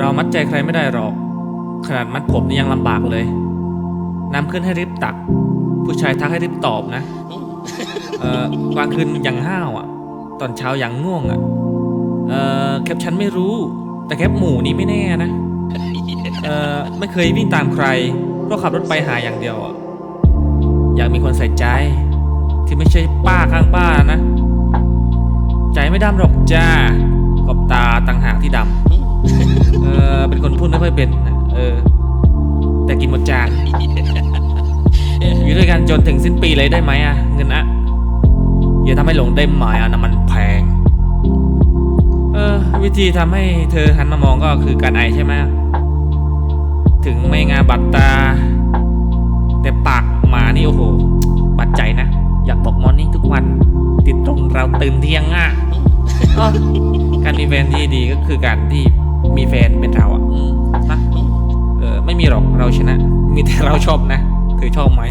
เรามัดใจใครไม่ได้หรอก ขนาดมัดผมนี่ยังลำบากเลยน้ำขึ้นให้รีบตัก ผู้ชายทักให้รีบตอบนะ เออกลางคืนอย่างห้าวอะ ตอนเช้าอย่างง่วงอะ เออแคปฉันไม่รู้ แต่แคปหมูนี่ไม่แน่นะ เอ่อไม่เคยวิ่งตามใคร เพราะขับรถไปหาอย่างเดียวอะ อยากมีคนใส่ใจ ที่ไม่ใช่ป้าข้างบ้านนะ ใจไม่ดำหรอกจ้ากบตาต่างหากที่ดำ เป็นคนพูดไม่ค่อยเป็นนะเออ แต่กินหมดจานอยู่ด้วยกันจนถึงสิ้นปีเลยได้ไหมอะเงินอะอย่าทำให้หลงได้หมอะน้ำมันแพง เออ วิธีทำให้เธอหันมามองก็คือการไอใช่ไหมถึงไม่งาบัดตา แต่ปากหมานี่โอ้โหบัดใจนะ อยากบอกมอร์นิ่ทุกวัน ติดตรงเราตื่นเที่ยงอะการมีแฟนที่ดีก็คือการที่ มีแฟนเป็นเราอะอืมนะเออไม่มีหรอกเราชนะ มีแต่เราชอบนะ เธอชอบไหม